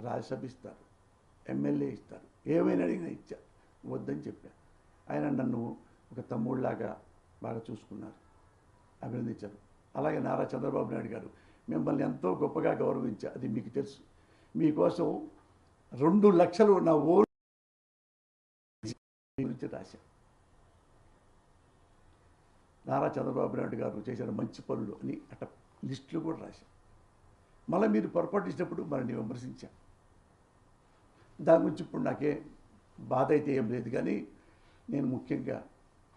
రాజ్యసభ ఇస్తారు ఎమ్మెల్యే ఇస్తారు. ఏమైనా అడిగినా ఇచ్చా. వద్దని చెప్పా. ఆయన నన్ను ఒక తమ్ముళ్ళలాగా బాగా చూసుకున్నారు అభినందించారు. అలాగే నారా చంద్రబాబు నాయుడు గారు మిమ్మల్ని ఎంతో గొప్పగా గౌరవించా. అది మీకు తెలుసు. మీకోసం రెండు లక్షలు నా ఓటు గురించి రాశా. నారా చంద్రబాబు నాయుడు గారు చేసిన మంచి పనులు అని అట్ట లిస్టులు కూడా రాశా. మళ్ళీ మీరు పొరపాటు ఇచ్చినప్పుడు మనల్ని విమర్శించాను దాని గురించి ఇప్పుడు నాకే బాధ అయితే ఏం లేదు కానీ నేను ముఖ్యంగా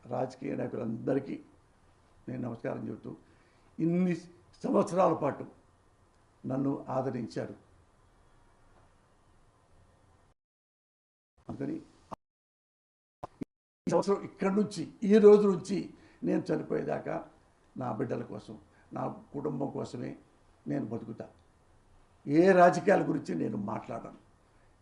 రాజకీయ నాయకులందరికీ నేను నమస్కారం చెబుతూ ఇన్ని సంవత్సరాల పాటు నన్ను ఆదరించారు. అందుకని ఈ సంవత్సరం ఇక్కడి నుంచి ఈ రోజు నుంచి నేను చనిపోయేదాకా నా బిడ్డల కోసం నా కుటుంబం కోసమే నేను బతుకుతా. ఏ రాజకీయాల గురించి నేను మాట్లాడను.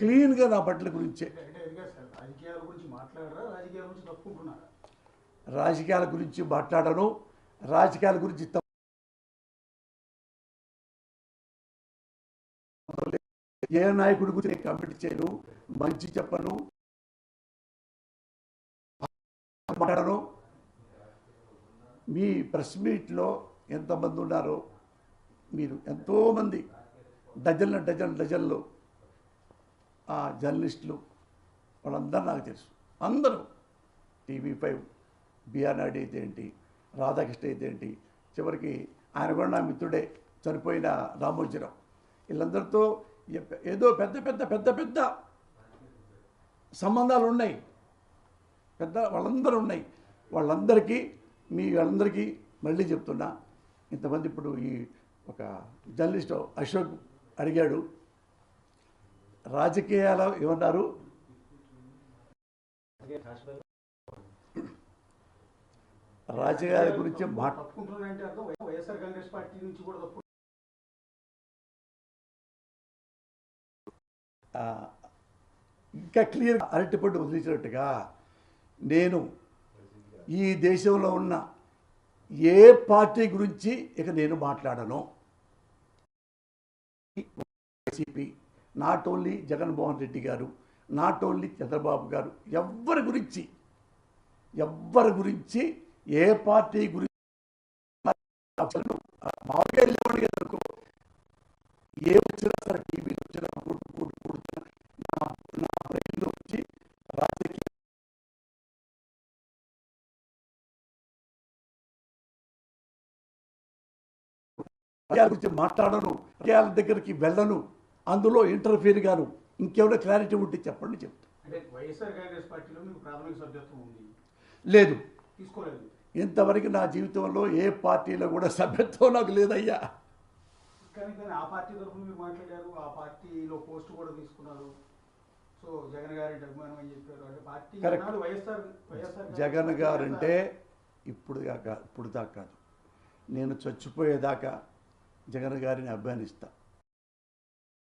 క్లీన్గా నా బట్టల గురించే. రాజకీయాల గురించి మాట్లాడను. రాజకీయాల గురించి ఏ నాయకుడి గురించి నేను కమెంట్ చేయను మంచి చెప్పను. మాట్లాడను. మీ ప్రెస్ మీట్లో ఎంతమంది ఉన్నారో మీరు ఎంతోమంది డజన్ల డజన్ డజన్లు జర్నలిస్టులు వాళ్ళందరూ నాకు తెలుసు. అందరూ టీవీ ఫైవ్ బిఆర్ నాయుడు అయితే ఏంటి రాధాకృష్ణ అయితే ఏంటి చివరికి ఆయన కూడా నా మిత్రుడే చనిపోయిన రామోజీరావు. వీళ్ళందరితో ఏదో పెద్ద పెద్ద పెద్ద పెద్ద సంబంధాలు ఉన్నాయి. పెద్ద వాళ్ళందరూ ఉన్నాయి. వాళ్ళందరికీ మీ వాళ్ళందరికీ మళ్ళీ చెప్తున్నా ఇంతమంది ఇప్పుడు ఈ ఒక జర్నలిస్ట్ అశోక్ అడిగాడు రాజకీయాలు ఏమన్నారు? రాజకీయాల గురించి అర్థం పార్టీ నుంచి కూడా తప్పు ఇంకా క్లియర్ అరటిపండు వదిలించినట్టుగా నేను ఈ దేశంలో ఉన్న ఏ పార్టీ గురించి ఇక నేను మాట్లాడను. YCP not only Jaganmohan Reddy garu not only Chandrababu గారు ఎవ్వరి గురించి ఎవ్వరి గురించి ఏ పార్టీ గురించి మామూలుగా వెళ్ళేవాడు అనుకో. ఏ వచ్చినా సరే టీవీలో వచ్చినా కొట్టు నా నా బ్రెయిన్లో వచ్చి రాజకీయ రాజకీయాల గురించి మాట్లాడను రాజకీయాల దగ్గరికి వెళ్ళను అందులో ఇంటర్ఫీర్ గాను. ఇంకేమైనా క్లారిటీ ఉంటే చెప్పండి చెప్తా. అంటే వైఎస్ఆర్ కాంగ్రెస్ పార్టీలో మీకు ప్రాథమిక సభ్యత్వం ఉంది. లేదు. ఇంతవరకు నా జీవితంలో ఏ పార్టీలో కూడా సభ్యత్వం నాకు లేదయ్యా. ఆ పార్టీ మీరు మాట్లాడారు ఆ పార్టీలో పోస్ట్ కూడా తీసుకున్నారు. సో జగన్ గారి అభిమానం అని చెప్పారు. అంటే పార్టీ వైఎస్ఆర్ వైఎస్ఆర్ జగన్ గారంటే ఇప్పుడు దాకా ఇప్పుడు దాకా కాదు. నేను చచ్చిపోయేదాకా జగన్ గారిని అభిమానిస్తా.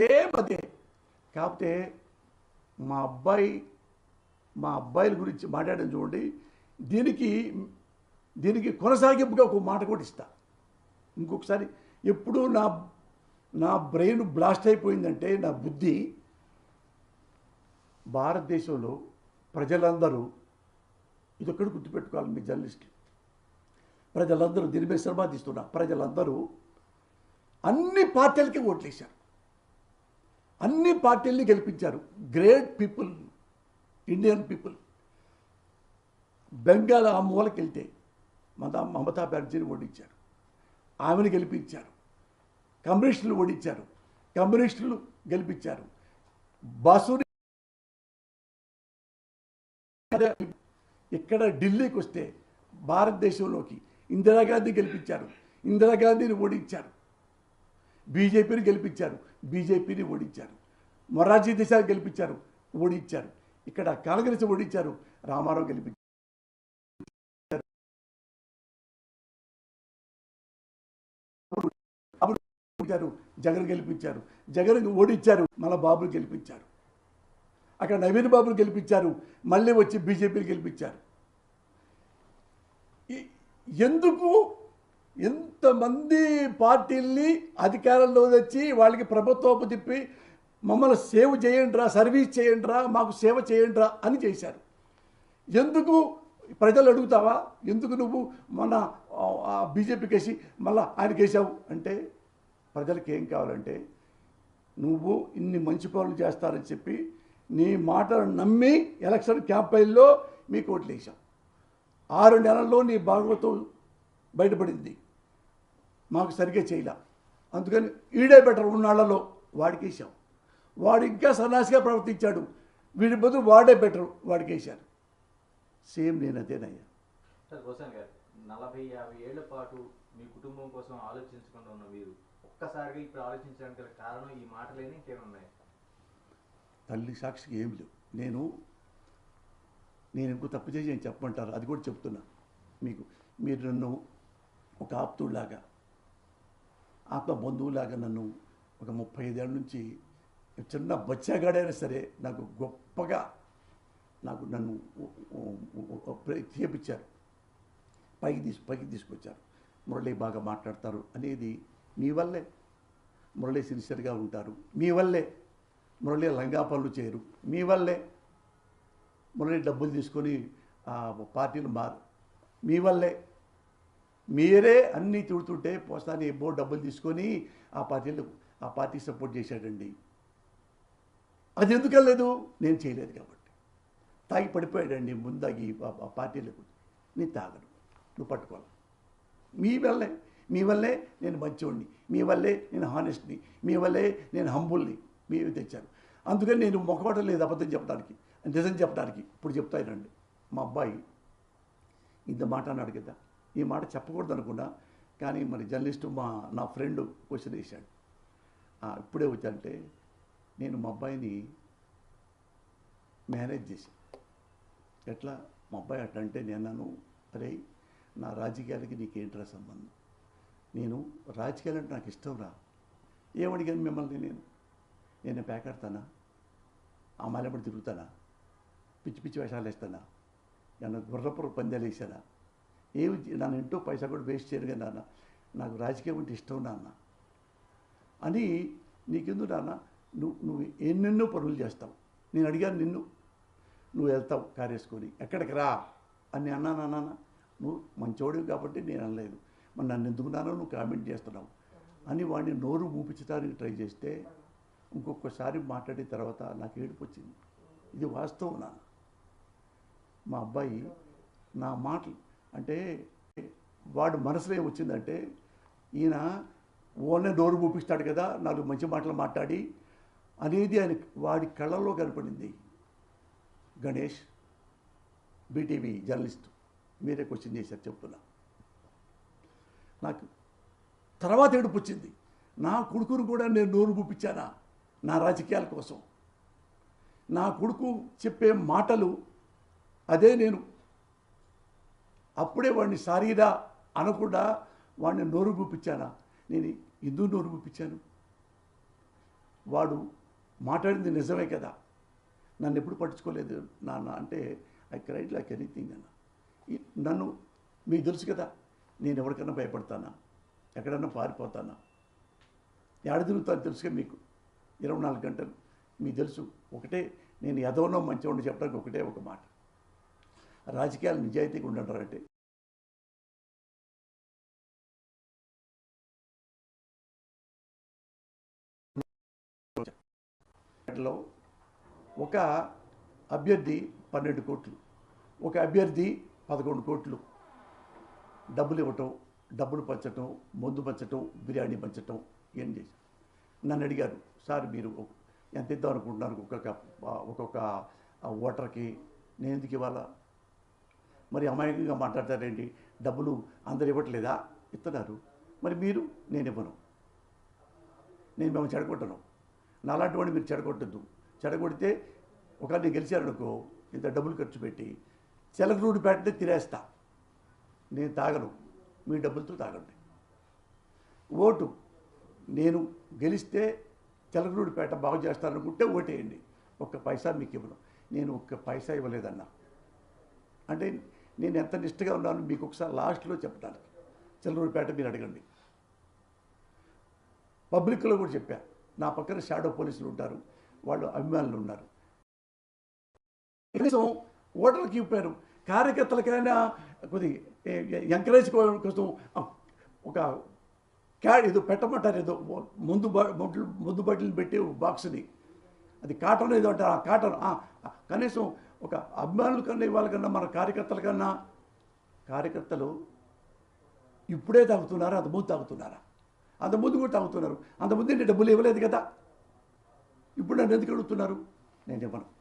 సేమ్ అదే కాకపోతే మా అబ్బాయి మా అబ్బాయిల గురించి మాట్లాడడం చూడండి. దీనికి దీనికి కొనసాగింపుగా ఒక మాట కూడా ఇస్తా. ఇంకొకసారి ఎప్పుడు నా నా బ్రెయిన్ బ్లాస్ట్ అయిపోయిందంటే నా బుద్ధి భారతదేశంలో ప్రజలందరూ ఇదొక్కటి గుర్తుపెట్టుకోవాలి మీ జర్నలిస్టులు ప్రజలందరూ దీని మీద శ్రమ తీస్తున్నా. ప్రజలందరూ అన్ని పార్టీలకి ఓట్లేశారు. అన్ని పార్టీల్ని గెలిపించారు. Great people Indian people Bengal ఆ మూలకెళ్తే మమతా మమతా బెనర్జీని ఓడించారు. ఆమెను గెలిపించారు. కమ్యూనిస్టులు ఓడించారు. కమ్యూనిస్టులు గెలిపించారు. బసుని ఇక్కడ ఢిల్లీకి వస్తే భారతదేశంలోకి ఇందిరాగాంధీ గెలిపించారు. ఇందిరాగాంధీని ఓడించారు. బీజేపీని గెలిపించారు. బీజేపీని ఓడించారు. మొరార్జీ దేశాలు గెలిపించారు ఓడించారు. ఇక్కడ కాంగ్రెస్ ఓడించారు రామారావు గెలిపించారు గెలిపించారు జగన్ గెలిపించారు. జగన్ ఓడించారు మన బాబులు గెలిపించారు. అక్కడ నవీన్ బాబులు గెలిపించారు మళ్ళీ వచ్చి బీజేపీని గెలిపించారు. ఎందుకు ఎంతమంది పార్టీల్ని అధికారంలో తెచ్చి వాళ్ళకి ప్రభుత్వపు తిప్పి మమ్మల్ని సేవ్ చేయండిరా సర్వీస్ చేయండిరా మాకు సేవ చేయండిరా అని చేశారు. ఎందుకు? ప్రజలు అడుగుతావా? ఎందుకు నువ్వు మన బీజేపీకి వేసి మళ్ళా ఆయనకి వేసావు అంటే ప్రజలకి ఏం కావాలంటే నువ్వు ఇన్ని మంచి పనులు చేస్తారని చెప్పి నీ మాటలు నమ్మి ఎలక్షన్ క్యాంపెయిన్లో మీకు ఓట్లు వేసాం ఆరు నెలల్లో నీ భాగవతం బయటపడింది. మాకు సరిగ్గా చేయలే. అందుకని ఈడే బెటర్ ఉన్నాళ్ళలో వాడికి వేసాం వాడు ఇంకా సన్నాసిగా ప్రవర్తించాడు. వీడి బదులు వాడే బెటర్ వాడికి వేశారు సేమ్ నేను అదేనయ్యా. నలభై యాభై ఏళ్ళ పాటు మీ కుటుంబం కోసం ఆలోచించకుండా ఉన్న మీరు ఒక్కసారిగా ఇప్పుడు ఆలోచించడానికి కారణం ఈ మాటలేని ఇంకేమైనా ఉన్నాయి? తల్లి సాక్షికి ఏమి లేవు. నేను నేను ఇంకో తప్పు చేసి చెప్పమంటారు? అది కూడా చెప్తున్నా మీకు. మీరు నన్ను ఒక ఆప్తుడిలాగా ఆత్మ బంధువులాగా నన్ను ఒక ముప్పై ఐదేళ్ళ నుంచి చిన్న బచ్చాగాడైనా సరే నాకు గొప్పగా నాకు నన్ను చేపించారు. పైకి తీసు పైకి తీసుకొచ్చారు. మురళి బాగా మాట్లాడతారు అనేది మీ వల్లే. మురళి సిన్సియర్గా ఉంటారు. మీ వల్లే. మురళి లంగా పనులు చేయరు. మీ వల్లే. మురళి డబ్బులు తీసుకొని పార్టీలు మారు మీ వల్లే. మీరే అన్నీ తిడుతుంటే పోస్తాని ఎబ్బో డబ్బులు తీసుకొని ఆ పార్టీలు ఆ పార్టీ సపోర్ట్ చేశాడండి. అది ఎందుకు వెళ్ళలేదు? నేను చేయలేదు కాబట్టి. తాగి పడిపోయాడండి ముందాగి ఆ- పార్టీలకు. నేను తాగను. నువ్వు పట్టుకోవాలి మీ వల్లే మీ వల్లే నేను మంచివాడిని మీ వల్లే నేను హానెస్ట్ని మీ వల్లే నేను హంబుల్ని మీరు తెచ్చారు. అందుకని నేను మొక్కబట్టం లేదు అబద్ధం చెప్పడానికి నిజం చెప్పడానికి. ఇప్పుడు చెప్తానండి మా అబ్బాయి ఇంత మాట అన్నాడు కదా. ఈ మాట చెప్పకూడదు అనుకున్నా కానీ మరి జర్నలిస్టు మా నా ఫ్రెండ్ క్వశ్చన్ వేశాడు ఇప్పుడే వచ్చంటే నేను మా అబ్బాయిని మేనేజ్ చేశాను ఎట్లా? మా అబ్బాయి అట్లా అంటే నేను అరే నా రాజకీయాలకి నీకేంట్రా సంబంధం? నేను రాజకీయాలంటే నాకు ఇష్టం రా. ఏమడిగాను మిమ్మల్ని నేను? నేను పేకాడతానా ఆ మాలెపడి తిరుగుతానా? పిచ్చి పిచ్చి వేషాలు వేస్తానా? నన్ను గుర్రపుర పందాలు వేసానా ఏమి చే- నన్ను ఇంటో పైసా కూడా వేస్ట్ చేయరు కదా నాన్న. నాకు రాజకీయం అంటే ఇష్టం నాన్న. అని నీకెందు నాన్న? నువ్వు నువ్వు ఎన్నెన్నో పనులు చేస్తావు. నేను అడిగాను నిన్ను. నువ్వు వెళ్తావు కారు వేసుకొని ఎక్కడికి రా? అని అన్నాను నాన్న? నువ్వు మంచోడివి కాబట్టి నేను అనలేదు. మరి నన్ను ఎందుకున్నానో నువ్వు కామెంట్ చేస్తున్నావు? అని వాడిని నోరు మూపించడానికి ట్రై చేస్తే ఇంకొకసారి మాట్లాడిన తర్వాత నాకు ఏడుపు వచ్చింది. ఇది వాస్తవం నాన్న. మా అబ్బాయి నా మాటలు అంటే వాడు మనసులో ఏమొచ్చిందంటే ఈయన ఓన్లే నోరు మూపిస్తాడు కదా నాలుగు మంచి మాటలు మాట్లాడి అనేది ఆయన వాడి కళ్ళల్లో కనపడింది. గణేష్ బీటీవీ జర్నలిస్ట్ మీరే క్వశ్చన్ చేశారు చెప్తున్నా. నాకు తర్వాత ఏడుపు వచ్చింది. నా కొడుకును కూడా నేను నోరు పూపించానా నా రాజకీయాల కోసం. నా కొడుకు చెప్పే మాటలు అదే నేను అప్పుడే వాడిని సారీరా అనకుండా వాడిని నోరు పూపించానా నేను ఎందుకు నోరు పూపించాను వాడు మాట్లాడింది నిజమే కదా. నన్ను ఎప్పుడు పట్టించుకోలేదు నాన్న అంటే ఐ క్రైడ్ లైక్ ఎనీథింగ్ అన్న. నన్ను మీకు తెలుసు కదా నేను ఎవరికైనా భయపడతానా? ఎక్కడన్నా పారిపోతానా? ఏడ తిరుగుతాను తెలుసుగా మీకు. ఇరవై నాలుగు గంటలు. మీకు తెలుసు ఒకటే నేను ఎదవనో మంచివాడిని చెప్పడానికి ఒకటే ఒక మాట. రాజకీయాలు నిజాయితీగా ఉండంటారంటే లో ఒక అభ్యర్థి పన్నెండు కోట్లు ఒక అభ్యర్థి పదకొండు కోట్లు. డబ్బులు ఇవ్వటం డబ్బులు పంచటం మందు పంచటం బిర్యానీ పంచటం ఏం చేసి నన్ను అడిగారు సార్ మీరు ఎంత ఇద్దాం అనుకుంటున్నారు? ఒక్కొక్క ఒక్కొక్క ఓటర్కి నేను ఎందుకు ఇవ్వాలా? మరి అమాయకంగా మాట్లాడతారేంటి? డబ్బులు అందరు ఇవ్వట్లేదా? ఇస్తున్నారు. మరి మీరు? నేను ఇవ్వను. నేను మేము చెడగొట్టను. నాలాంటి వాడిని మీరు చెడగొట్టద్దు. చెడగొడితే ఒకరిని గెలిచారనుకో ఇంత డబ్బులు ఖర్చు పెట్టి చెలకరూడి పెట్టే తినేస్తా. నేను తాగను. మీ డబ్బులతో తాగండి. ఓటు. నేను గెలిస్తే చెలకరూడిపేట బాగు చేస్తాననుకుంటే ఓటేయండి. ఒక్క పైసా మీకు ఇవ్వను. నేను ఒక్క పైసా ఇవ్వలేదన్నా. అంటే నేను ఎంత నిష్ఠగా ఉన్నాను మీకు ఒకసారి లాస్ట్లో చెప్పడానికి. చిల్లూరుపేట మీరు అడగండి. పబ్లిక్లో కూడా చెప్పా నా పక్కన షాడో పోలీసులు ఉంటారు వాళ్ళు అభిమానులు ఉన్నారు. కనీసం ఓటర్లకు ఇప్పారు కార్యకర్తలకైనా కొద్ది ఎంకరేజ్ కోసం ఒక క్యాడ్ ఏదో పెట్టమంటారు ఏదో ముందు బ- ముందు బట్టలు పెట్టి బాక్స్ని. అది కాటన్ ఏదో అంటారు ఆ కాటన్ కనీసం ఒక అభిమానుల కన్నా వాళ్ళకన్నా మన కార్యకర్తల కన్నా కార్యకర్తలు ఇప్పుడే తాగుతున్నారా? అంత ముందు తాగుతున్నారా? అంత ముందు కూడా తాగుతున్నారు. అంత ముందు నేను డబ్బులు ఇవ్వలేదు కదా. ఇప్పుడు నన్ను ఎందుకు అడుగుతున్నారు? నేను ఇవ్వను.